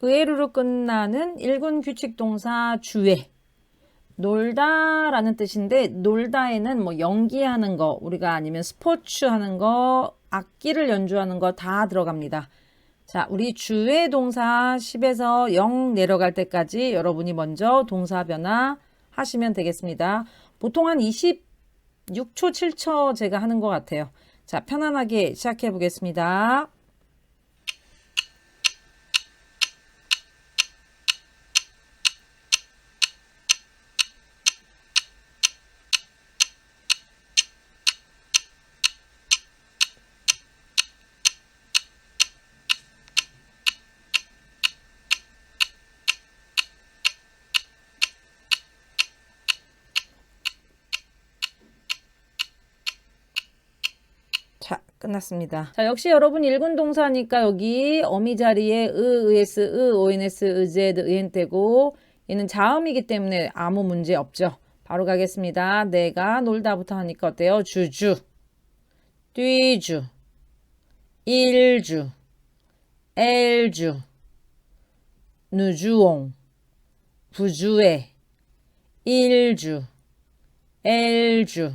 의외로 끝나는 일군 규칙 동사 주에 놀다라는 뜻인데 놀다에는 뭐 연기하는 거 우리가 아니면 스포츠 하는 거 악기를 연주하는 거 다 들어갑니다. 자, 우리 주의 동사 10에서 0 내려갈 때까지 여러분이 먼저 동사 변화 하시면 되겠습니다. 보통 한 26초, 7초 제가 하는 것 같아요. 자, 편안하게 시작해 보겠습니다. 자, 끝났습니다. 자, 역시 여러분 일군 동사니까 여기 어미 자리에 으, 의스, 으, 오ns, 의제드, 의엔되고 얘는 자음이기 때문에 아무 문제 없죠. 바로 가겠습니다. 내가 놀다부터 하니까 어때요? 주주, 뛰주, 일주, 엘주, 누주옹, 부주에, 일주, 엘주,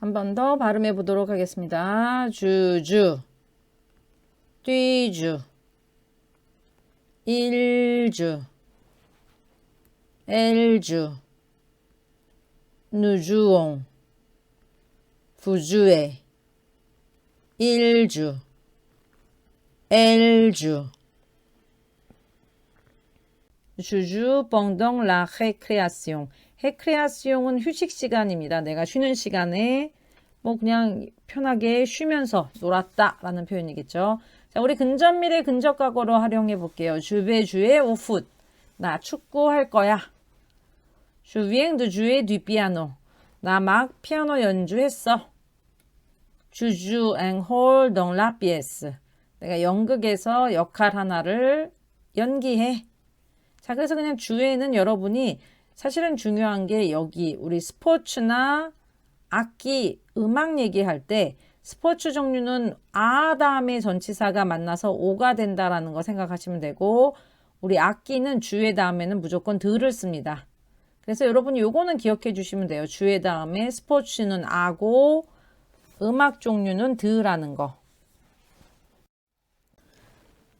한 번 더 발음해 보도록 하겠습니다. 주주, 뛰주, 일주, 엘주, 누주옹, 부주에, 일주, 엘주, 주주 pendant la récréation. récréation은 휴식 시간입니다. 내가 쉬는 시간에 뭐 그냥 편하게 쉬면서 놀았다라는 표현이겠죠. 자, 우리 근접 미래 근접 과거로 활용해 볼게요. 주베주의 오풋. 나 축구 할 거야. Je viens de jouer du piano. 나 막 피아노 연주했어. Dans la pièce. 내가 연극에서 역할 하나를 연기해. 자, 그래서 그냥 주에는 여러분이 사실은 중요한 게 여기 우리 스포츠나 악기, 음악 얘기할 때 스포츠 종류는 아 다음에 전치사가 만나서 오가 된다라는 거 생각하시면 되고 우리 악기는 주의 다음에는 무조건 들을 씁니다. 그래서 여러분이 요거는 기억해 주시면 돼요. 주의 다음에 스포츠는 아고 음악 종류는 들하는 거.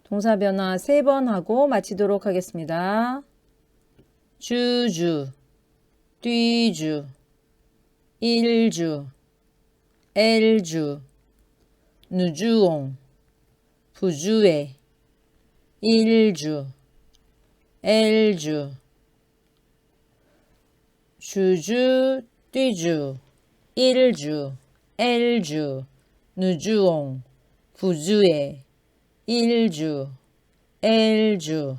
동사 변화 세번 하고 마치도록 하겠습니다. 주주, 뛰주, 일주, 엘주, 누주옹, 부주에, 일주, 엘주, 주주, 뛰주, 일주, 엘주, 누주옹, 부주에, 일주, 엘주,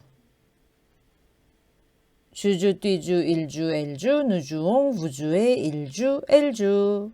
주주, 뛰주, 일주, 엘주, 누주옹, 부주에, 일주, 엘주.